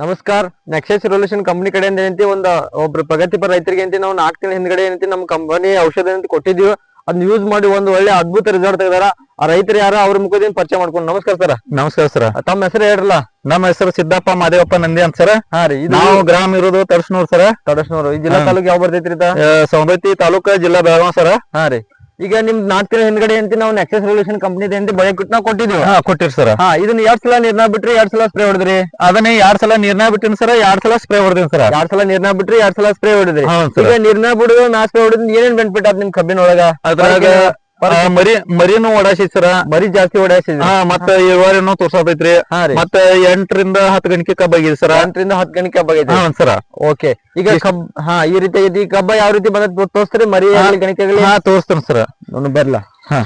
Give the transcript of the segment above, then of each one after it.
ನಮಸ್ಕಾರ. Nexus revolution company ಕಡೆಯಿಂದ ಏನಂತಿ ಒಂದು ಒಬ್ರು ಪ್ರಗತಿಪರ ರೈತರಿಗೆ ಅಂತ ನಾವು ನಾಲ್ಕು ತಿಂಗಳ ಹಿಂದ್ಗಡೆ ಏನಂತಿ ನಮ್ಮ ಕಂಪನಿ ಔಷಧ ಅಂತ ಕೊಟ್ಟಿದ್ದೀವಿ. ಅದನ್ನ ಯೂಸ್ ಮಾಡಿ ಒಂದು ಒಳ್ಳೆ ಅದ್ಭುತ ರಿಸಲ್ಟ್ ತೆಗೆದಾರ. ಆ ರೈತರು ಯಾರು ಅವ್ರ ಮುಖದಿಂದ ಪರಿಚಯ ಮಾಡ್ಕೊಂಡು ನಮಸ್ಕಾರ ಸರ್ ನಮಸ್ಕಾರ ಸರ್ ತಮ್ಮ ಹೆಸರು ಹೇಳ್ರಲ್ಲ? ನಮ್ಮ ಹೆಸರು ಸಿದ್ದಪ್ಪ ಮಾದೇವಪ್ಪ ನಂದಿ ಅಂತ ಸರ್ ಹಾ ರೀ ನಾವು ಗ್ರಾಮ ಇರೋದು ತರ್ಸ್ನೂರ್ ಸರ್ ತಡಸ್ನೂರು ಈ ಜಿಲ್ಲಾ ತಾಲೂಕ್ ಯಾವ ಬರ್ತೈತ್ರಿ ಸೌಂದತಿ ತಾಲೂಕ ಜಿಲ್ಲಾ ಬೆಳಗಾವ್ ಸರ್ ಹಾ ರೀ. ಈಗ ನಿಮ್ ನಾಲ್ಕು ತಿಂಗಳ ಹಿಂದ್ಗಡೆ ಅಂತ ನಾವು ನೆಕ್ಸಸ್ ರೆವಲ್ಯೂಷನ್ ಕಂಪನಿ ಅಂತ ಬಳೆ ಕಿಟ್ ನಾವು ಕೊಟ್ಟಿದ್ವಿ. ಹಾ ಕೊಟ್ಟಿರಿ ಸರ್ ಹಾ ಇದನ್ನ ಎರಡ್ ಸಲ ನೀರ್ನ ಬಿಟ್ರಿ ಎರಡ್ ಸಲ ಸ್ಪ್ರೇ ಹೊಡೆದ್ರಿ? ಅದನ್ನೇ ಎರಡ್ ಸಲ ನೀರ್ನ ಬಿಟ್ಟಿನ ಸರ್ ಎರಡ್ ಸಲ ಸ್ಪ್ರೇ ಹೊಡೆದಿನಿ ಸರ್? ಎರಡ್ ಸಲ ನೀರ್ನ ಬಿಟ್ರಿ ಎರಡ್ ಸಲ ಸ್ಪ್ರೇ ಹೊಡೆದ್ರಿ? ಈಗ ನೀರ್ನ ಬಿಡುದು ನಾ ಸ್ಪ್ರೇ ಹೊಡೆದ್ ಏನೇನ್ ಬೆನಿಫಿಟ್ ಆತ್ ನಿಮ್ ಕಬ್ಬಿನ ಒಳಗ ಅದ್ರಾಗ ಮರಿ ಮರಿನು ಓಡಾಸೈತಿ ಸರ್ ಮರಿ ಜಾಸ್ತಿ ಓಡಾಸಿದ್ರ ಹಾ ಮತ್ತ ಇಳುವರಿನೂ ತೋರ್ಸತೈತ್ರಿ. ಮತ್ತ ಎಂಟರಿಂದ ಹತ್ತು ಗಂಟೆ ಕಬ್ಬ ಆಗಿದೆ ಸರ್ ಎಂಟರಿಂದ ಹತ್ತು ಗಂಟೆ ಕಬ್ಬ ಆಗಿದೆ ಹಾ ಸರ್ ಓಕೆ. ಈಗ ಕಬ್ಬ ಹಾ ಈ ರೀತಿ ಈ ಕಬ್ಬ ಯಾವ ರೀತಿ ಬಂದ ತೋರ್ಸ್ತ್ರಿ ಮರಿ ಗಣಿಕೆಗಳು ಹಾ ತೋರಿಸ್ತೇನೆ ಸರ್. ನಾನು ಬರ್ಲ. ಹಾ.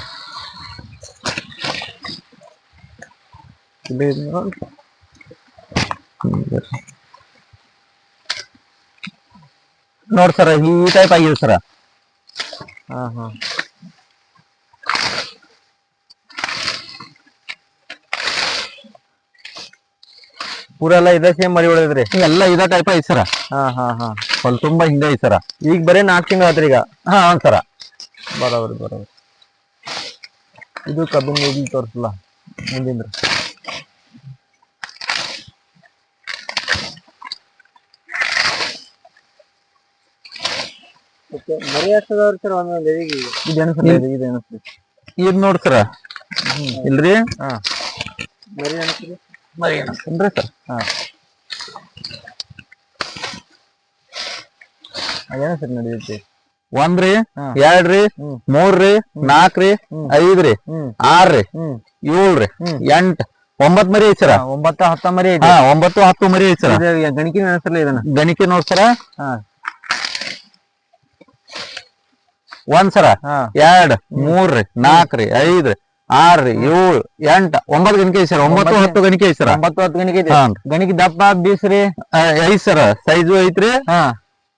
ನೋಡ್ ಸರ್ ಈ ಟೈಪ್ ಆಗಿದೆ ಸರ್. ಹಾ ಹಾ. ಪೂರ ಎಲ್ಲ ಇದ ಸೇಮ್ ಮರಿ ಹೊಡೆದ್ರಿ ಎಲ್ಲ ಇದ ಟೈಪ್ ಐತಿ ಸರ. ಹಾ ಹಾ ಹಾ. ಹೊಲ್ ತುಂಬಾ ಹಿಂಗ ಐತಿ ಸರ. ಈಗ ಬರೀ ನಾಲ್ಕು ತಿಂಗಳ ಆತ್ರಿ ಈಗ? ಹಾ ಹೌದ್ ಸರ್. ಬರೋಬ್ರಿ ಬರೋಬ್ರಿ ಇದು ಕಬ್ಬಿನ ಇದು ತೋರಿಸಲ್ಲ ಮುಂದಿನ ಮರಿ ಎಷ್ಟದವ್ರಿ ಸರ್ ಒಂದೊಂದು ಎದಿಗೆ? ಇದು ಅನಿಸ್ತದೆ ಇದು ಅನಿಸ್ತದೆ ಇದ್ ನೋಡ್ ಸರ್. ಇಲ್ರಿ? ಹಾ. ಮರಿ ಏನಂತಂದ್ರಿ ಸರ್ ಹಾ ಅದೇನ ಸರ್ ನಡೆಯುತ್ತೆ ಒಂದ್ರಿ. ಎರಡ್ರಿ. ಮೂರ್ರಿ ನಾಲ್ಕ್ರಿ ಹ್ಮ್. ಐದ್ರಿ ಆರ್ರಿ ಏಳ್ರಿ. ಎಂಟ್ ಒಂಬತ್ ಮರಿ ಐತಿ ಸರ ಒಂಬತ್ತು ಹತ್ತ ಮರಿ ಐತಿ. ಒಂಬತ್ತು ಹತ್ತು ಮರಿ ಐತಿ ಸರ ಗಣಿಕಿನ ಅನಿಸಲ್ಲ ಇದನ್ನ. ಗಣಿಕೆ ನೋಡ್ತಾರ ಸರ ಹಾ. ಒಂದ್ ಸರ ಹಾ. ಎರಡ್ ಮೂರ್ರಿ ನಾಲ್ಕ್ರಿ ಐದ್ರಿ ಆರ್ರಿ ಏಳು ಎಂಟ ಒಂಬತ್ ಗಣಿಕೆ ಐತಿ ಸರ್ ಒಂಬತ್ತು ಒಂಬತ್ತು- ಹತ್ತು ಗಣಿಕೆ ಐತಿ ಸರ್. ಒಂಬತ್ತು ಹತ್ತು ಗಣಿಕೆ ಐತಿ. ಹಾನ್ರಿ. ಗಣಿಕೆ ದಪ್ಪ ಬೀಸ್ರಿ. ಐತಿ ಸರ ಸೈಜು ಐತ್ರಿ. ಹಾ.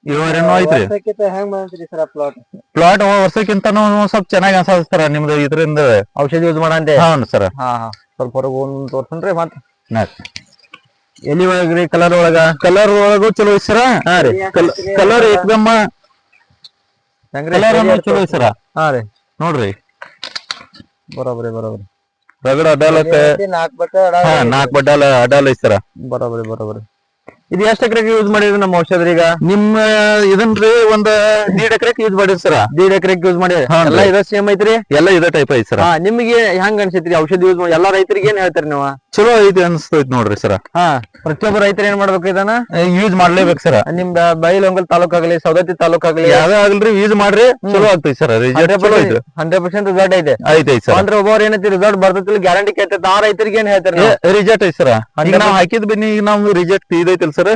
ಇಳುವರಿನೂ ಐತ್ರಿ. ಹೆಂಗ್ ಬಂದ್ರಿ ಸರ್ ಪ್ಲಾಟ್ ಪ್ಲಾಟ್ ವರ್ಷಕ್ಕಿಂತನೂ ಸ್ವಲ್ಪ ಚೆನ್ನಾಗಿ ಅನ್ಸದ ಸರ್ ನಿಮ್ದು ಇದರಿಂದ. ಔಷಧಿ ಯೂಸ್ ಮಾಡಂತೆ? ಹಾನ್ ಸರ್. ಹಾ ಹಾ. ಸ್ವಲ್ಪ ಹೊರಗೆ ಒಂದು ತೋರ್ಸನ್ರಿ ಮತ್ತ. ಎಲ್ಲಿ ಎಲಿ ಒಳಗ್ರಿ ಕಲರ್ ಒಳಗ? ಕಲರ್ ಒಳಗೂ ಚಲೋ ಐತಿ ಸರ. ಹಾ ರೀ. ಕಲರ್ ಏಕದಮ್ಮ ಹೆಂಗ್ರಿ? ಕಲರ್ ಚಲೋ ಐತಿ ಸರ. ಹಾ ರೀ. ನೋಡ್ರಿ. ಬರೋಬ್ರಿ ಬರೋಬ್ರಿ. ರಗಡ ಅಡ್ಡಾಲಕ್ಕ ನಾಲ್ಕು ಬಟ್ಟ ಹಾ ನಾಲ್ಕು ಬಡ್ಡಾಲ ಅಡ್ಡಾಲ ಐತಿ ಸರ. ಬರೋಬ್ರಿ ಬರೋಬ್ರಿ. ಇದು ಎಷ್ಟು ಎಕರೆಗೆ ಯೂಸ್ ಮಾಡಿದ್ರಿ ನಮ್ಮ ಔಷಧ ಈಗ? ನಿಮ್ಮ ಇದನ್ರಿ ಒಂದ್ ದೀಡ್ ಎಕರೆಗೆ ಯೂಸ್ ಮಾಡಿರಿ ಸರ. ದೀಡ್ ಎಕರೆಗೆ ಯೂಸ್ ಮಾಡಿ ಎಲ್ಲಾ ಎಲ್ಲ ಇದ ಸೇಮ್ ಐತ್ರಿ? ಎಲ್ಲ ಇದ ಟೈಪ್ ಐತಿ ಸರ. ಹಾ ನಿಮ್ಗೆ ಹೆಂಗ್ ಅನ್ಸೈತ್ರಿ? ಔಷಧಿ ಯೂಸ್ ಮಾಡಿ ಎಲ್ಲಾ ರೈತರಿಗೆ ಏನ್ ಹೇಳ್ತೀರಿ ನೀವು? ಚಲೋ ಐತಿ ಅನ್ಸ್ತೈತಿ ನೋಡ್ರಿ ಸರ. ಹಾ ಪ್ರತಿಯೊಬ್ಬ ರೈತರು ಏನ್ ಮಾಡ್ಬೇಕು ಇದನ್ನ? ಯೂಸ್ ಮಾಡ್ಲೇಬೇಕು ಸರ್. ನಿಮ್ ಬೈಲೊಂಗಲ್ ತಾಲೂಕಾಗಲಿ ಸೌದತ್ತಿ ತಾಲೂಕಾಗಲಿ ಯಾವ್ದೇ ಆಗಲ್ರಿ ಯೂಸ್ ಮಾಡ್ರಿ ಚಲೋ ಆಗ್ತೈತಿ ಸರ್ ಹಂಡ್ರೆಡ್ ಪರ್ಸೆಂಟ್ ರಿಸಲ್ಟ್ ಐತೆ. ಐತೆ ಸರ್. ಅಂದ್ರೆ ಒಬ್ಬರು ಏನೈತಿ ರಿಸಲ್ಟ್ ಬರ್ತೈತಿ ಗ್ಯಾರಂಟಿ ಕೇಳ್ತೈತಿ. ಆ ರೈತರಿಗೆ ಏನ್ ಹೇಳ್ತಾರೆ? ರಿಜೆಕ್ಟ್ ಐತಿ ಸರ್. ಈಗ ನಾವ್ ಹಾಕಿದ್ ಬಿನ್ನಿ ಈಗ ನಾವ್ ರಿಜೆಕ್ಟ್ ಇದೈತಿಲ್ ಸರ್.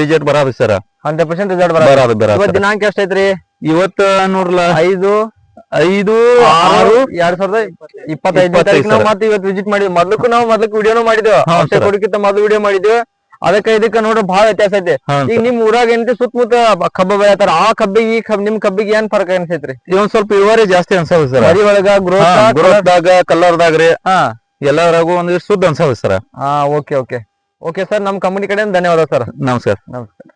ರಿಜೆಕ್ಟ್ ಬರಾದ ಸರ್. ಹಂಡ್ರೆಡ್ ಪರ್ಸೆಂಟ್ ರಿಸಲ್ಟ್ ಬರ ಬರಾದ ಬರಾದ ದಿನಾಂಕ ಎಷ್ಟೈತ್ರಿ ಇವತ್ತ ನೋಡ್ಲ ಐದು ಐದು ಆರು ಎರಡ್ ಸಾವಿರದ ಇಪ್ಪತ್ತೈದನೇ ಇಪ್ಪತ್ತೈದು ತಾರೀಕು ನಾವು ಮತ್ತೆ ಇವತ್ತು ವಿಸಿಟ್ ಮಾಡಿದ್ವಿ. ಮೊದ್ಲಕ್ಕೂ ನಾವು ಮೊದ್ಲಕ್ಕೆ ವಿಡಿಯೋನು ಮಾಡಿದ್ವಿ ಅಷ್ಟೇ. ಕೊಡಕ್ಕಿಂತ ಮೊದ್ಲು ವಿಡಿಯೋ ಮಾಡಿದ್ವಿ ಅದಕ್ಕೆ ಇದಕ್ಕ ನೋಡ್ರಿ ಬಹಳ ವ್ಯತ್ಯಾಸ ಐತೆ. ಈಗ ನಿಮ್ ಊರಾಗ ಏನೈತಿ? ಸುತ್ತಮುತ್ತ ಕಬ್ಬ ಬೆಳತಾರ ಆ ಕಬ್ಬಿಗೆ ಈ ಕಬ್ ನಿಮ್ ಕಬ್ಬಿಗೆ ಏನ್ ಫರ್ಕ ಅನ್ಸೈತ್ರಿ? ಇವನ್ ಸ್ವಲ್ಪ ಇಳುವರಿ ಜಾಸ್ತಿ ಅನ್ಸದ ಸರ್. ಮರಿ ಒಳಗ ಗ್ರೋತ್ ಗ್ರೋತ್ದಾಗ ಕಲರ್ದಾಗ್ರಿ ಹಾ. ಎಲ್ಲರಾಗೂ ಒಂದ್ ಸುದ್ದ ಅನ್ಸದ ಸರ್. ಹಾ ಓಕೆ ಓಕೆ. ಓಕೆ ಸರ್ ನಮ್ ಕಂಪನಿ ಕಡೆ ಧನ್ಯವಾದ ಸರ್. ನಮಸ್ಕಾರ. ನಮಸ್ಕಾರ.